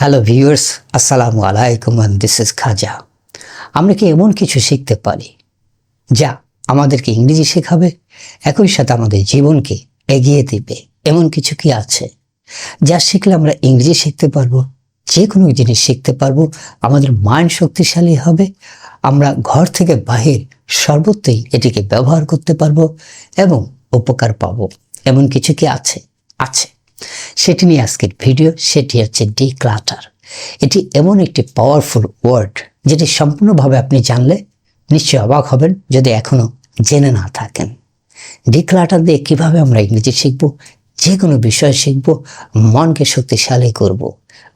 Hello viewers আসসালামু আলাইকুম this is খাজা আমরা কি এমন কিছু শিখতে পারি যা আমাদেরকে ইংরেজি শেখাবে? একই সাথে আমাদের জীবনকে এগিয়ে দিবে। এমন কিছু কি আছে যা শিখলে আমরা ইংরেজি শিখতে পারব? যে কোনো জিনিস শিখতে পারব। আমাদের মাইন্ড শক্তিশালী হবে। আমরা ঘর থেকে বাহির সর্বত্রই এটিকে ব্যবহার করতে পারব এবং উপকার পাবো। এমন কিছু কি আছে? আছে। সেটি নিয়ে আজকের ভিডিও, সেটি হচ্ছে ডি ক্লাটার এটি এমন একটি পাওয়ারফুল ওয়ার্ড যেটি সম্পূর্ণভাবে আপনি জানলে নিশ্চয়ই অবাক হবেন যদি এখনও জেনে না থাকেন। ডিক্লাটার দিয়ে কীভাবে আমরা ইংরেজি শিখব যে কোনো বিষয় শিখব, মনকে শক্তিশালী করব,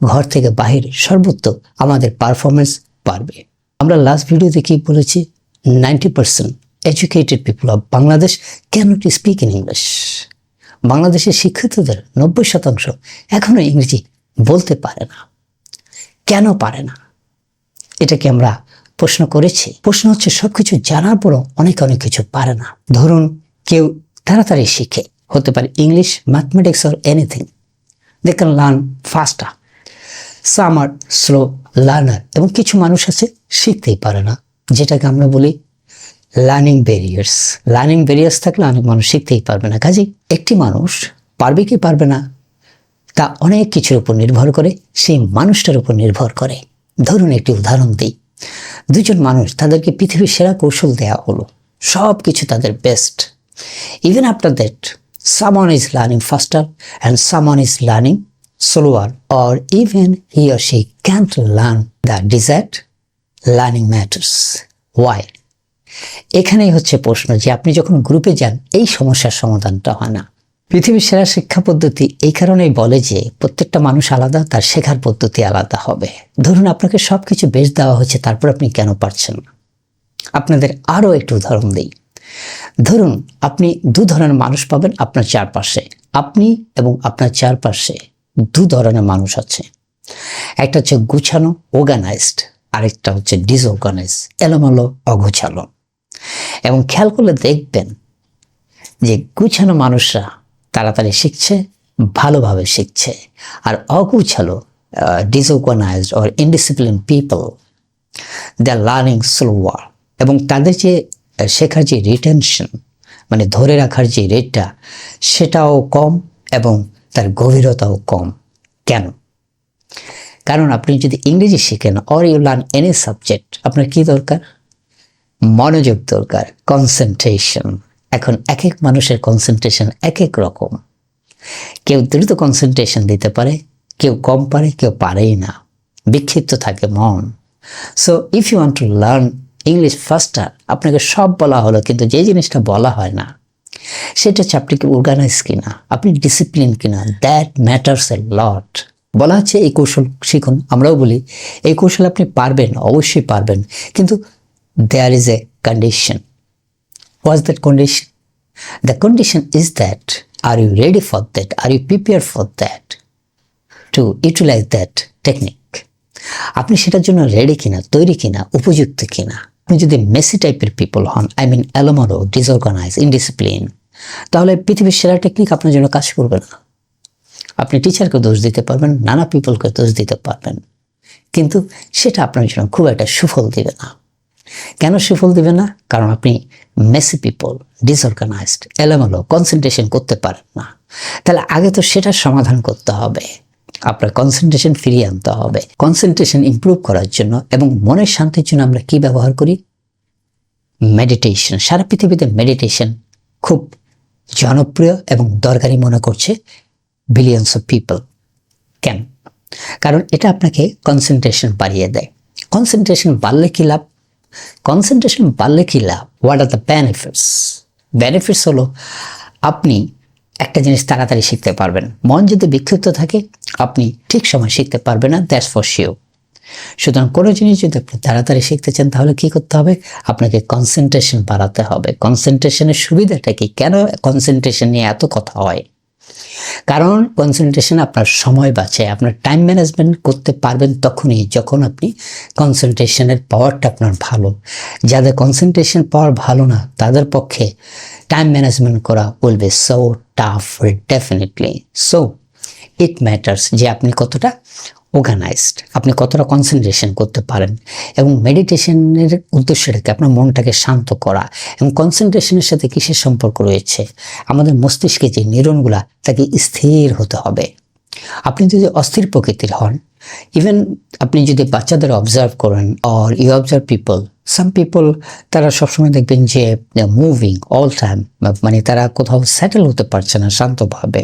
ঘর থেকে বাহির সর্বত্র আমাদের পারফরমেন্স বাড়বে। আমরা লাস্ট ভিডিওতে কি বলেছি ninety percent educated people of Bangladesh can't speak in English বাংলাদেশের শিক্ষিতদের নব্বই শতাংশ এখনও ইংরেজি বলতে পারে না। কেন পারে না? এটা কি আমরা প্রশ্ন করেছি। প্রশ্ন হচ্ছে সব কিছু জানার পরও অনেক অনেক কিছু পারে না। ধরুন, কেউ তাড়াতাড়ি শিখে, হতে পারে English mathematics or anything they can learn faster some are slow learner এবং কিছু মানুষ আছে, শিখতেই পারে না। যেটাকে আমরা বলি লার্নিং ব্যারিয়ার্স লার্নিং ব্যারিয়ার্স থাকলে অনেক মানুষ শিখতেই পারবে না। কাজেই একটি মানুষ পারবে কি পারবে না, তা অনেক কিছুর উপর নির্ভর করে, সেই মানুষটার উপর নির্ভর করে। ধরুন একটি উদাহরণ দিই। দুজন মানুষ তাদেরকে পৃথিবীর সেরা কৌশল দেওয়া হলো। সব কিছু তাদের best even after that someone is learning faster and someone is learning slower or even he or she can't learn the desired learning matters why এখানেই হচ্ছে প্রশ্ন যে আপনি যখন গ্রুপে যান, এই সমস্যার সমাধানটা হয় না। পৃথিবীর সেরা শিক্ষা পদ্ধতি এই কারণেই বলে যে প্রত্যেকটা মানুষ আলাদা, তার শেখার পদ্ধতি আলাদা হবে। ধরুন আপনাকে সব কিছু বেশ দেওয়া হয়েছে, তারপর আপনি কেন পারছেন না? আপনাদের আরও একটু উদাহরণ দিই। ধরুন, আপনি দু ধরনের মানুষ পাবেন আপনার চারপাশে। আপনি এবং আপনার চারপাশে দু ধরনের মানুষ আছে। একটা হচ্ছে গুছানো অর্গানাইজড আরেকটা হচ্ছে ডিসঅর্গানাইজ এলোমেলো, অগোছালো। এবং খেয়াল করলে দেখবেন যে গুছানো মানুষরা তাড়াতাড়ি শিখছে, ভালোভাবে শিখছে। আর অগুছালো disorganized or indiscipline people they are learning slower এবং তাদের যে শেখার যে রিটেনশন মানে ধরে রাখার যে রেটটা সেটাও কম এবং তার গভীরতাও কম। কেন? কারণ আপনি যদি ইংরেজি শিখেন or you learn any subject আপনার কি দরকার? মনোযোগ দরকার কনসেন্ট্রেশন এখন এক এক মানুষের কনসেন্ট্রেশন এক এক রকম। কেউ দ্রুত কনসেন্ট্রেশন দিতে পারে, কেউ কম পারে, কেউ পারেই না। বিক্ষিপ্ত থাকে মন। So if you want to learn English faster আপনাকে সব বলা হলো, কিন্তু যে জিনিসটা বলা হয় না, সেটা হচ্ছে আপনি কি অর্গানাইজ কিনা, আপনি ডিসিপ্লিন কিনা দ্যাট ম্যাটার্স এ লট বলা হচ্ছে এই কৌশল শিখুন, আমরাও বলি, এই কৌশল আপনি পারবেন, অবশ্যই পারবেন। কিন্তু there is a condition What's that condition? The condition is that, are you ready for that? Are you prepared for that? To utilize that technique. আপনি সেটার জন্য রেডি কিনা, তৈরি কিনা, উপযুক্ত কিনা আপনি যদি মেসি টাইপের পিপল হন আই মিন অ্যালোমারো ডিসঅর্গানাইজ ইনডিসিপ্লিন তাহলে পৃথিবীর সেরা টেকনিক আপনার জন্য কাজ করবে না আপনি টিচারকে দোষ দিতে পারবেন, নানা পিপলকে দোষ দিতে পারবেন, কিন্তু সেটা আপনার জন্য খুব একটা সুফল দিবে না কেন সুফল দিবে না? কারণ আপনি মেসি পিপল ডিসঅর্গানাইজড এলোমেলো কনসেন্ট্রেশন করতে পারেন না। তাহলে আগে তো সেটার সমাধান করতে হবে। আপনার কনসেন্ট্রেশন ফিরিয়ে আনতে হবে। কনসেন্ট্রেশন ইমপ্রুভ করার জন্য এবং মনের শান্তির জন্য আমরা কি ব্যবহার করি? মেডিটেশন সারা পৃথিবীতে মেডিটেশন খুব জনপ্রিয় এবং দরকারি মনে করছে বিলিয়ন্স অফ পিপল কেন? কারণ এটা আপনাকে কনসেন্ট্রেশন বাড়িয়ে দেয়। কনসেন্ট্রেশন বাড়লে কী লাভ? কনসেন্ট্রেশন বাড়লে কী লাভ? What are the benefits benefits হলো আপনি একটা জিনিস তাড়াতাড়ি শিখতে পারবেন। মন যদি বিক্ষিপ্ত থাকে, আপনি ঠিক সময় শিখতে পারবেন না দ্যাটস ফর শিও সুতরাং কোনো জিনিস যদি আপনি তাড়াতাড়ি শিখতে চান, তাহলে কি করতে হবে? আপনাকে কনসেন্ট্রেশন বাড়াতে হবে। কনসেন্ট্রেশনের সুবিধাটা কি? কেন কনসেন্ট্রেশন নিয়ে এত কথা হয়? কারণ কনসেন্ট্রেশন আপনার সময় বাঁচে, আপনার টাইম ম্যানেজমেন্ট করতে পারবেন তখনই যখন আপনি কনসেন্ট্রেশনের পাওয়ারটা আপনার ভালো। যাদের কনসেন্ট্রেশন পাওয়ার ভালো না, তাদের পক্ষে টাইম ম্যানেজমেন্ট করা will be so tough definitely so it matters যে আপনি কতটা অর্গানাইজড আপনি কতটা কনসেন্ট্রেশন করতে পারেন এবং মেডিটেশনের উদ্দেশ্যটাকে আপনার মনটাকে শান্ত করা এবং কনসেন্ট্রেশনের সাথে কিসের সম্পর্ক রয়েছে? আমাদের মস্তিষ্কে যে নিউরনগুলা তাকে স্থির হতে হবে। আপনি যদি অস্থির প্রকৃতির হন ইভেন আপনি যদি বাচ্চাদের অবজার্ভ করেন or you observe people some people তারা সবসময় দেখবেন যে মুভিং অল টাইম মানে তারা কোথাও সেটেল হতে পারছে না শান্তভাবে।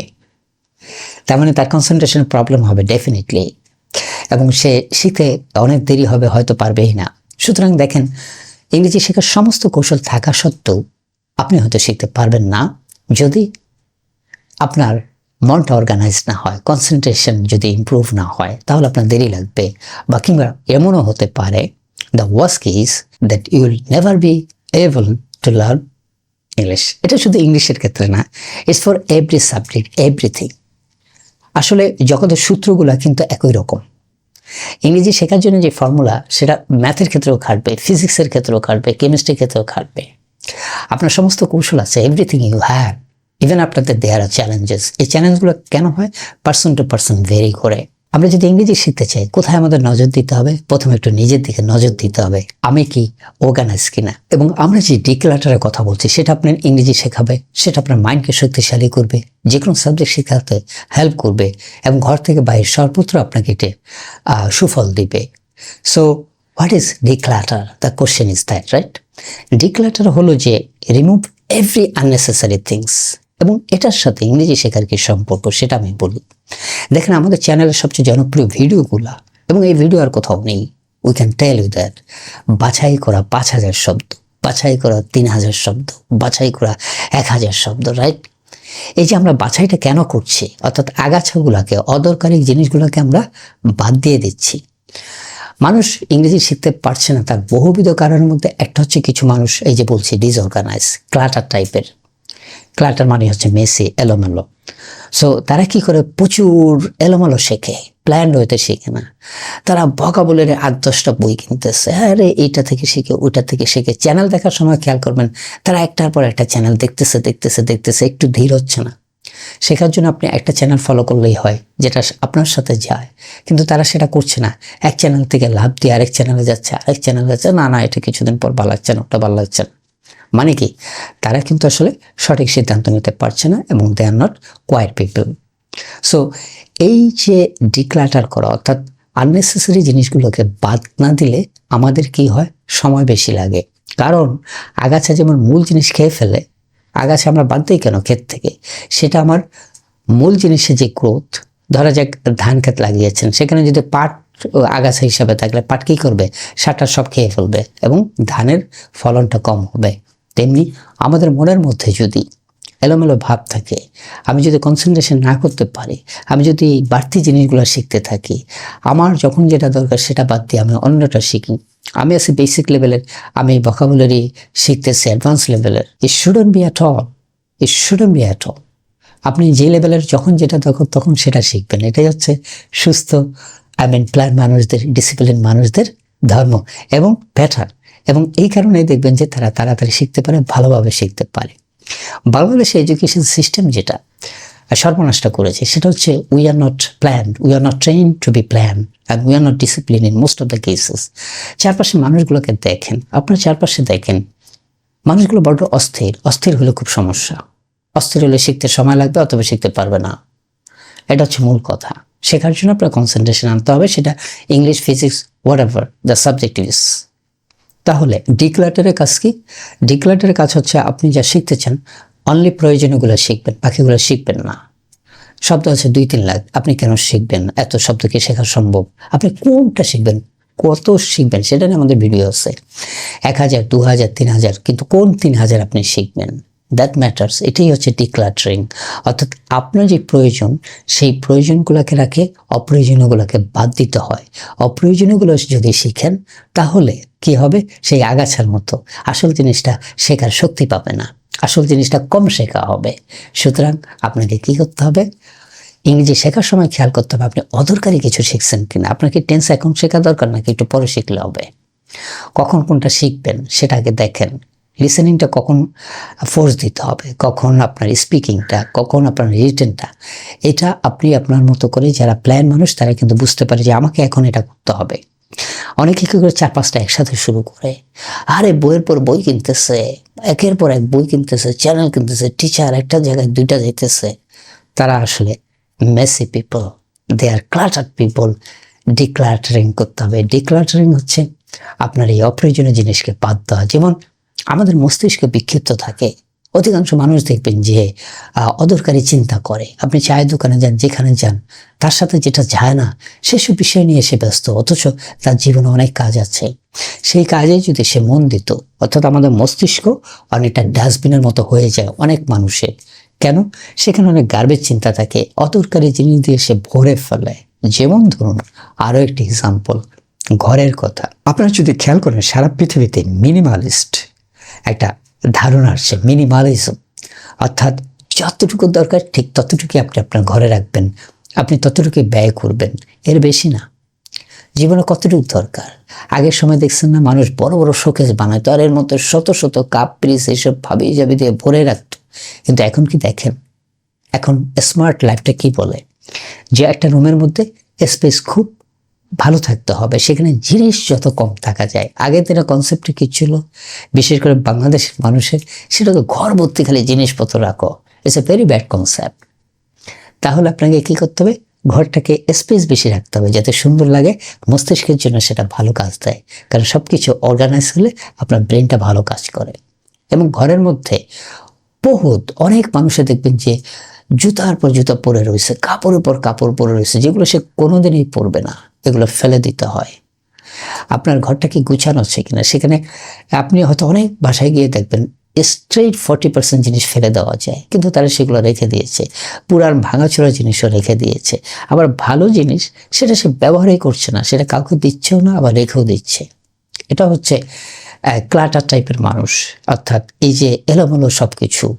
তার মানে তার কনসেন্ট্রেশন প্রবলেম হবে ডেফিনেটলি এবং সে শিখতে অনেক দেরি হবে, হয়তো পারবেই না। সুতরাং দেখেন, ইংরেজি শেখার সমস্ত কৌশল থাকা সত্ত্বেও আপনি হয়তো শিখতে পারবেন না যদি আপনার মনটা অর্গানাইজ না হয় কনসেন্ট্রেশন যদি ইমপ্রুভ না হয়, তাহলে আপনার দেরি লাগবে বা কিংবা এমনও হতে পারে the worst is that you will never be able to learn English এটা শুধু ইংলিশের ক্ষেত্রে না it's for every subject everything আসলে জগতের সূত্রগুলো কিন্তু একই রকম। ইংরেজি শেখার জন্য যে ফর্মুলা সেটা ম্যাথের ক্ষেত্রেও খাটবে ফিজিক্সের ক্ষেত্রেও খাটবে কেমিস্ট্রির ক্ষেত্রেও খাটবে। আপনার সমস্ত কৌশল আছে এভরিথিং ইউ হ্যাভ ইভেন আপনাদের দেয়ার চ্যালেঞ্জেস এই চ্যালেঞ্জগুলো কেন হয়? পার্সন টু পার্সন ভেরি করে। আমরা যদি ইংরেজি শিখতে চাই, কোথায় আমাদের নজর দিতে হবে? প্রথমে একটু নিজের দিকে নজর দিতে হবে। আমি কি অর্গানাইজ কিনা? এবং আমরা যে ডিক্লাটারের কথা বলছি, সেটা আপনার ইংরেজি শেখাবে, সেটা আপনার মাইন্ডকে শক্তিশালী করবে যে কোনো সাবজেক্ট শেখাতে হেল্প করবে, এবং ঘর থেকে বাইরে সর্বত্র আপনাকে এটি সুফল দিবে। So what is declutter the question is that right declutter হলো যে রিমুভ এভরি আননেসেসারি থিংস এবং এটার সাথে ইংরেজি শেখার কি সম্পর্ক সেটা আমি বলি। দেখেন, আমাদের চ্যানেলের সবচেয়ে জনপ্রিয় ভিডিওগুলা, এবং এই ভিডিও আর কোথাও নেই। We can tell you that বাছাই করা পাঁচ হাজার শব্দ, বাছাই করা তিন হাজার শব্দ, বাছাই করা এক হাজার শব্দ রাইট এই যে আমরা বাছাইটা কেন করছি, অর্থাৎ আগাছাগুলোকে, অদরকারি জিনিসগুলোকে আমরা বাদ দিয়ে দিচ্ছি। মানুষ ইংরেজি শিখতে পারছে না, তার বহুবিধ কারণের মধ্যে একটা হচ্ছে কিছু মানুষ, এই যে বলছি ডিসঅর্গানাইজ ক্লাটার টাইপের ক্লাটার মানে হচ্ছে মেসি, এলোমেলো। সো তারা কি করে? প্রচুর এলোমেলো শেখে প্ল্যান্ড হইতে শেখে না। তারা ভকাবুলের আট দশটা বই কিনতেছে। হ্যাঁ রে এইটা থেকে শিখে, ওইটা থেকে শিখে। চ্যানেল দেখার সময় খেয়াল করবেন, তারা একটার পর একটা চ্যানেল দেখতেছে দেখতেছে দেখতেছে, একটু ধীর হচ্ছে না। শেখার জন্য আপনি একটা চ্যানেল ফলো করলেই হয়, যেটা আপনার সাথে যায়। কিন্তু তারা সেটা করছে না। এক চ্যানেল থেকে লাভ দিয়ে আরেক চ্যানেলে যাচ্ছে, আরেক চ্যানেলে যাচ্ছে। না না, এটা কিছুদিন পর ভালো লাগছে না, ওটা ভালো লাগছে না। মানে কি? তারা কিন্তু আসলে সঠিক সিদ্ধান্ত নিতে পারছে না এবং they are not quite people so এই যে ডিক্লাটার করা, অর্থাৎ আননেসেসারি জিনিসগুলোকে বাদ না দিলে আমাদের কি হয়? সময় বেশি লাগে। কারণ আগাছা যেমন মূল জিনিস খেয়ে ফেলে, আগাছা আমরা বাদ দিই কেন ক্ষেত থেকে? সেটা আমার মূল জিনিসের যে গ্রোথ ধরা যাক ধান ক্ষেত লাগিয়েছেন, সেখানে যদি পাট আগাছা হিসাবে থাকলে পাট কী করবে? সারটা সব খেয়ে ফেলবে এবং ধানের ফলনটা কম হবে। তেমনি আমাদের মনের মধ্যে যদি এলোমেলো ভাব থাকে, আমি যদি কনসেন্ট্রেশন না করতে পারি, আমি যদি এই বাড়তি জিনিসগুলো শিখতে থাকি, আমার যখন যেটা দরকার সেটা বাদ দিয়ে আমি অন্যটা শিখি। আমি আছি বেসিক লেভেলের আমি ভকাবুলারি শিখতেছি অ্যাডভান্স লেভেলের it shouldn't be at all it shouldn't be at all আপনি যে লেভেলের যখন যেটা তখন তখন সেটা শিখবেন। এটাই হচ্ছে সুস্থ আই মিন প্ল্যান মানুষদের ডিসিপ্লিন মানুষদের ধর্ম এবং প্যাটার্ন এবং এই কারণে দেখবেন যে তারা তাড়াতাড়ি শিখতে পারে, ভালোভাবে শিখতে পারে। বাংলাদেশে এডুকেশন সিস্টেম যেটা সর্বনাশটা করেছে, সেটা হচ্ছে we are not plan we are not train to be plan and we are not discipline in most of the cases চারপাশে মানুষগুলোকে দেখেন, আপনার চারপাশে দেখেন, মানুষগুলো বড্ড অস্থির অস্থির হলে খুব সমস্যা। অস্থির হলে শিখতে সময় লাগবে, অথবা শিখতে পারবে না। এটা হচ্ছে মূল কথা। শেখার জন্য আপনার কনসেন্ট্রেশন আনতে হবে, সেটা English physics whatever the subject is তাহলে ডিক্লাটারের কাজ কি? ডিক্লাটারের কাজ হচ্ছে আপনি যা শিখতে চান অনলি প্রয়োজনীয়গুলো শিখবেন, বাকিগুলো শিখবেন না। শব্দ আছে দুই তিন লাখ আপনি কেন শিখবেন? এত শব্দ কি শেখা সম্ভব? আপনি কোনটা শিখবেন? কত শিখবেন? সেটা নিয়ে আমাদের ভিডিও আছে। এক হাজার, দু হাজার, তিন হাজার, কিন্তু কোন তিন হাজার আপনি শিখবেন? দ্যাট ম্যাটার্স এটাই হচ্ছে ডিক্লাটারিং অর্থাৎ আপনার যে প্রয়োজন, সেই প্রয়োজনগুলোকে রাখে, অপ্রয়োজনীয়গুলোকে বাদ দিতে হয়। অপ্রয়োজনীয়গুলো যদি শিখেন, তাহলে কি হবে? সেই আগাছার মতো। আসল জিনিসটা শেখার শক্তি পাবে না। আসল জিনিসটা কম শেখা হবে। সুতরাং আপনাকে কি করতে হবে? ইংরেজি শেখার সময় খেয়াল করতে হবে, আপনি অদরকারি কিছু শিখছেন কিনা? আপনাকে টেন্স এখন শেখা দরকার নাকি একটু পরে শিখলে হবে? কখন কোনটা শিখবেন সেটাকে দেখেন। লিসেনিংটা কখন ফোর্স দিতে হবে? কখন আপনার স্পিকিংটা কখন আপনার রিটেনটা এটা আপনি আপনার মতো করে যারা প্ল্যান মানুষ, তারা কিন্তু বুঝতে পারে যে আমাকে এখন এটা করতে হবে। অনেকে কী করে চার পাঁচটা একসাথে শুরু করে? আরে, বইয়ের পর বই কিনতেছে, একের পর এক বই কিনতেছে চ্যানেল কিনতেছে টিচার একটা জায়গায় দুইটা যেতেছে তারা আসলে messy people they are clutter people decluttering করতে হবে। ডিক্লাটারিং হচ্ছে আপনার এই অপ্রয়োজনীয় জিনিসকে বাদ দেওয়া। যেমন আমাদের মস্তিষ্ক বিক্ষিপ্ত থাকে অধিকাংশ মানুষ দেখবেন যে অদরকারি চিন্তা করে। আপনি চায়ের দোকানে যান, যেখানে যান, তার সাথে যেটা যায় না, সেসব বিষয় নিয়ে সে ব্যস্ত, অথচ তার জীবনে অনেক কাজ আছে। সেই কাজে যদি সে মন দিত, অর্থাৎ আমাদের মস্তিষ্ক অনেকটা ডাস্টবিনের মতো হয়ে যায় অনেক মানুষের। কেন? সেখানে অনেক গার্বেজ চিন্তা থাকে, অদরকারি জিনিস দিয়ে সে ভরে ফেলে। যেমন ধরুন, আরও একটি এক্সাম্পল ঘরের কথা। আপনারা যদি খেয়াল করেন, সারা পৃথিবীতে মিনিমালিস্ট একটা ধারণা আসছে মিনিমালিজম অর্থাৎ যতটুকু দরকার ঠিক ততটুকুই আপনি আপনার ঘরে রাখবেন। আপনি ততটুকুই ব্যয় করবেন। এর বেশি না। জীবনে কতটুকু দরকার? আগের সময় দেখছেন না, মানুষ বড় বড় শোকেস বানাতো আর এর মধ্যে শত শত কাপ পিস এইসব ভাবি যাবি দিয়ে ভরে রাখতো। কিন্তু এখন কি দেখেন? এখন স্মার্ট লাইফটা কি বলে? যে একটা রুমের মধ্যে স্পেস খুব ভালো থাকতে হবে। সেখানে জিনিস যত কম থাকা যায়। আগে দিনের কনসেপ্টে কি ছিল? বিশেষ করে বাংলাদেশের মানুষের সেটা তো ঘর ভর্তি খালি জিনিসপত্র রাখো। It's a very bad concept তাহলে আপনাকে কি করতে হবে? ঘরটাকে স্পেস বেশি রাখতে হবে, যাতে সুন্দর লাগে, মস্তিষ্কের জন্য সেটা ভালো কাজ দেয়। কারণ সব কিছু অর্গানাইজ হলে আপনার ব্রেনটা ভালো কাজ করে। এবং ঘরের মধ্যে বহুত অনেক মানুষে দেখবেন যে জুতার পর জুতা পরে রয়েছে, কাপড়ের পর কাপড় পরে রয়েছে, যেগুলো সে কোনোদিনই পরবে না। এগুলো ফেলে দিতে হয়। আপনার ঘরটা কি গুছানো আছে কিনা? সেখানে আপনি হয়তো অনেক বাসায় গিয়ে দেখবেন স্ট্রেট ফর্টি পার্সেন্ট জিনিস ফেলে দেওয়া যায়। কিন্তু তারা সেগুলো রেখে দিয়েছে। পুরান ভাঙাচোরা জিনিসও রেখে দিয়েছে। আবার ভালো জিনিস, সেটা সে ব্যবহারই করছে না। সেটা কাউকে দিচ্ছেও না, আবার রেখেও দিচ্ছে। এটা হচ্ছে ক্লাটার টাইপের মানুষ। অর্থাৎ এই যে এলোমেলো সব কিছু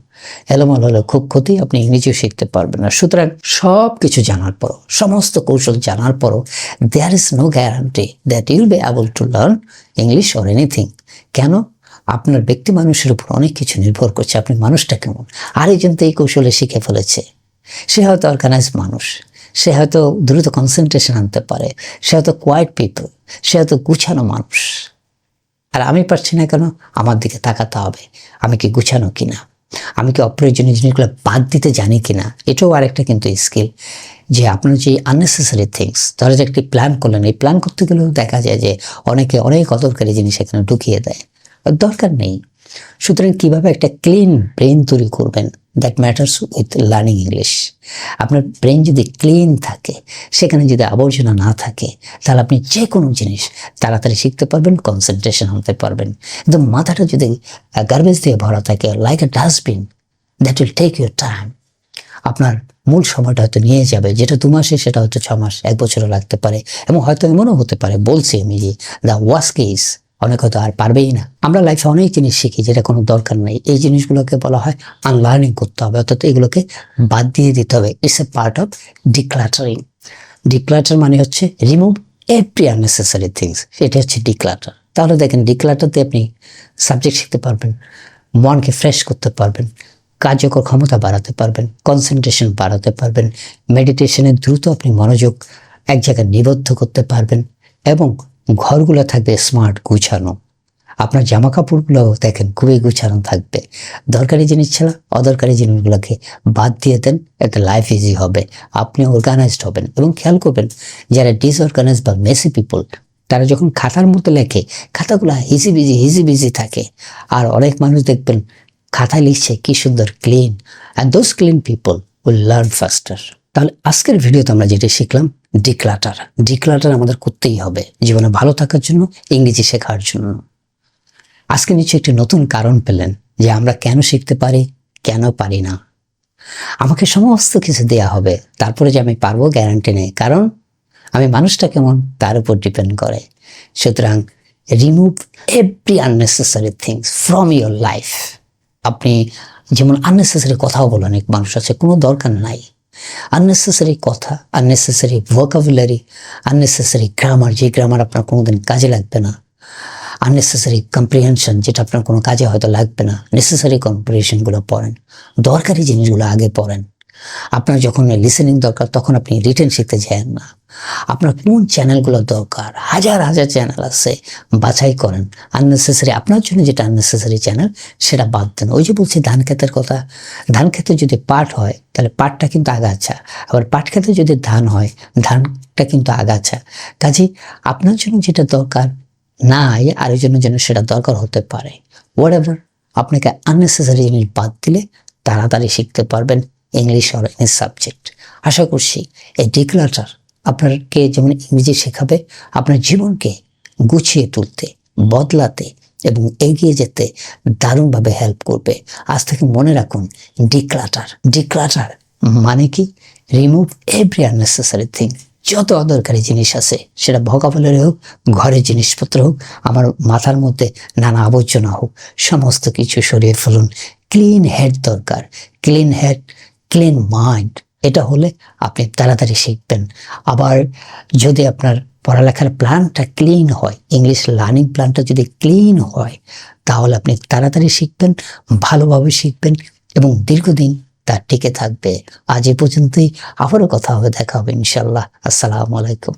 এলোমেলো হলে খুব ক্ষতি, আপনি ইংরেজিও শিখতে পারবেন না। সুতরাং সব কিছু জানার পরও, সমস্ত কৌশল জানার পরও there is no guarantee that you'll be able to learn English or anything কেন? আপনার ব্যক্তি মানুষের উপর অনেক কিছু নির্ভর করছে, আপনি মানুষটা কেমন? আরেকজন তো এই কৌশলে শিখে ফেলেছে। সে হয়তো অর্গানাইজ মানুষ, সে হয়তো দ্রুত কনসেন্ট্রেশন আনতে পারে, সে হয়তো কোয়াইট পিপল সে হয়তো গুছানো মানুষ। আর আমি পারছি না কেন? আমার দিকে তাকাতে হবে, আমি কি গুছানো কিনা? আমি কি অপ্রয়োজনীয় জিনিসগুলো বাদ দিতে জানি কিনা? এটাও আরেকটা কিন্তু স্কিল যে আপনার যে আননেসেসারি থিংস ধরো যে একটি প্ল্যান করলেন, এই প্ল্যান করতে গেলেও দেখা যায় যে অনেকে অনেক অদরকারি জিনিস এখানে ঢুকিয়ে দেয়। দরকার নেই। সুতরাং কীভাবে একটা ক্লিন ব্রেন তৈরি করবেন? That matters with learning English আপনার ব্রেন যদি ক্লিন থাকে, সেখানে যদি আবর্জনা না থাকে, তাহলে আপনি যে কোনো জিনিস তাড়াতাড়ি শিখতে পারবেন কনসেন্ট্রেশন হতে পারবেন। কিন্তু মাথাটা যদি গার্বেজ দিয়ে ভরা থাকে like a dustbin that will take your time আপনার মূল সময়টা হয়তো নিয়ে যাবে, যেটা দু মাসে, সেটা হয়তো ছ মাস, এক বছরও লাগতে পারে, এবং হয়তো এমনও হতে পারে, বলছি আমি যে দ্য ওয়াস কেস অনেক হয়তো আর পারবেই না। আমরা লাইফে অনেক জিনিস শিখি যেটা কোনো দরকার নেই। এই জিনিসগুলোকে বলা হয় আনলার্নিং করতে হবে। অর্থাৎ এগুলোকে বাদ দিয়ে দিতে হবে। It's a part of decluttering declutter মানে হচ্ছে রিমুভ এভরি আননেসেসারি থিংস এটা হচ্ছে ডিক্লাটার তাহলে দেখেন ডিক্লাটারতে আপনি সাবজেক্ট শিখতে পারবেন, মনকে ফ্রেশ করতে পারবেন, কার্যকর ক্ষমতা বাড়াতে পারবেন কনসেন্ট্রেশন বাড়াতে পারবেন মেডিটেশনে দ্রুত আপনি মনোযোগ এক জায়গায় নিবদ্ধ করতে পারবেন এবং ঘরগুলো থাকবে স্মার্ট গুছানো। আপনার জামা কাপড়গুলো দেখেন, খুবই গুছানো থাকবে। দরকারি জিনিস ছাড়া অদরকারি জিনিসগুলোকে বাদ দিয়ে দেন একটা লাইফ ইজি হবে। আপনি অর্গানাইজড হবেন এবং খেয়াল করবেন, যারা ডিসঅর্গানাইজ বা মেসি পিপল তারা যখন খাতার মতো লেখে, খাতাগুলো হিজি বিজি হিজি বিজি থাকে। আর অনেক মানুষ দেখবেন, খাতায় লিখছে, কি সুন্দর clean and those clean people will learn faster তাহলে আজকের ভিডিওতে আমরা যেটা শিখলাম ডিক্লাটার ডিক্লাটার আমাদের করতেই হবে, জীবনে ভালো থাকার জন্য, ইংরেজি শেখার জন্য। আজকে নিশ্চয়ই একটি নতুন কারণ পেলেন যে আমরা কেন শিখতে পারি, কেন পারি না। আমাকে সমস্ত কিছু দেয়া হবে, তারপরে যে আমি পারব গ্যারান্টি নেই, কারণ আমি মানুষটা কেমন, তার উপর ডিপেন্ড করে। সুতরাং remove every unnecessary things from your life আপনি যেমন আননেসেসারি কথাও বলেন, অনেক মানুষ আছে, কোনো দরকার নাই। আননেসেসারি কথা আননেসেসারি ভোকাবুলারি আননেসেসারি গ্রামার যে গ্রামার আপনার কোনোদিন কাজে লাগবে না। আননেসেসারি কম্প্রিহেনশন যেটা আপনার কোনো কাজে হয়তো লাগবে না। নেসেসারি কম্প্রিহেনশনগুলো পড়েন। দরকারি জিনিসগুলো আগে পড়েন। আপনার যখন লিসেনিং দরকার, তখন আপনি রিটেন শিখতে যান না। আপনার কোন চ্যানেলগুলো দরকার? হাজার হাজার চ্যানেল আছে, বাছাই করেন। আননেসেসারি আপনার জন্য যেটা আননেসেসারি চ্যানেল সেটা বাদ দেন। ওই যে বলছি, ধান ক্ষেতের কথা, ধান ক্ষেতে যদি পাট হয়, তাহলে পাটটা কিন্তু আগাছা। আবার পাট ক্ষেতে যদি ধান হয়, ধানটা কিন্তু আগাছা। কাজে আপনার জন্য যেটা দরকার নাই আরেকজনের জন্য যেন সেটা দরকার হতে পারে। হোয়াট এভার আপনাকে আননেসেসারি জিনিস বাদ দিলে তাড়াতাড়ি শিখতে পারবেন। ইংলিশ অর এনি সাবজেক্ট আশা করছি এই ডিক্লাটার আপনাকে যেমন ইংরেজি শেখাবে, আপনার জীবনকে গুছিয়ে তুলতে, বদলাতে এবং এগিয়ে যেতে দারুণভাবে হেল্প করবে। আজ থেকে মনে রাখুন ডিক্লাটার ডিক্লাটার মানে কি? রিমুভ এভরি আননেসেসারি থিং যত অদরকারি জিনিস আছে, সেটা ভোকাবুলারি হোক ঘরের জিনিসপত্র হোক, আমার মাথার মধ্যে নানা আবর্জনা হোক, সমস্ত কিছু সরিয়ে ফেলুন। ক্লিন হেড দরকার। ক্লিন হেড ক্লিন মাইন্ড এটা হলে আপনি তাড়াতাড়ি শিখবেন। আবার যদি আপনার পড়ালেখার প্ল্যানটা ক্লিন হয় ইংলিশ লার্নিং প্ল্যানটা যদি ক্লিন হয়, তাহলে আপনি তাড়াতাড়ি শিখবেন, ভালোভাবে শিখবেন এবং দীর্ঘদিন তা টিকে থাকবে। আজ এ পর্যন্তই, আবারও কথা হবে, দেখা হবে ইনশাল্লাহ আসসালামু আলাইকুম।